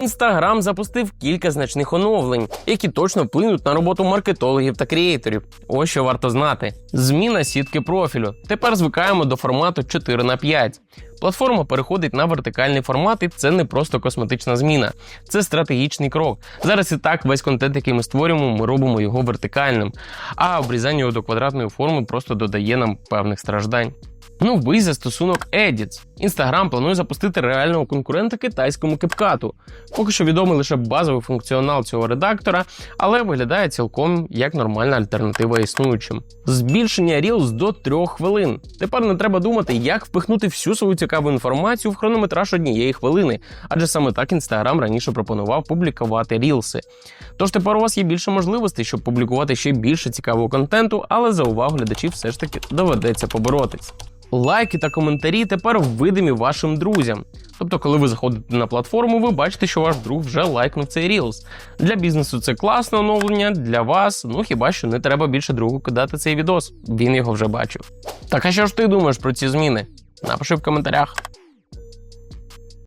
Інстаграм запустив кілька значних оновлень, які точно вплинуть на роботу маркетологів та креаторів. Ось що варто знати: зміна сітки профілю. Тепер звикаємо до формату 4 на 5 Платформа переходить на вертикальний формат, і це не просто косметична зміна, це стратегічний крок. Зараз і так весь контент, який ми створюємо, ми робимо його вертикальним, а обрізання його до квадратної форми просто додає нам певних страждань. Новий застосунок Edits. Інстаграм планує запустити реального конкурента китайському кепкату. Поки що відомий лише базовий функціонал цього редактора, але виглядає цілком як нормальна альтернатива існуючим. Збільшення Reels до 3 хвилин. Тепер не треба думати, як впихнути всю свою цікаву інформацію в хронометраж однієї хвилини, адже саме так Інстаграм раніше пропонував публікувати рілси. Тож тепер у вас є більше можливостей, щоб публікувати ще більше цікавого контенту, але за увагу глядачів все ж таки доведеться поборотись. Лайки та коментарі тепер видимі вашим друзям. Тобто, коли ви заходите на платформу, ви бачите, що ваш друг вже лайкнув цей Reels. Для бізнесу це класне оновлення, для вас, ну хіба що не треба більше другу кидати цей відос. Він його вже бачив. Так а що ж ти думаєш про ці зміни? Напиши в коментарях.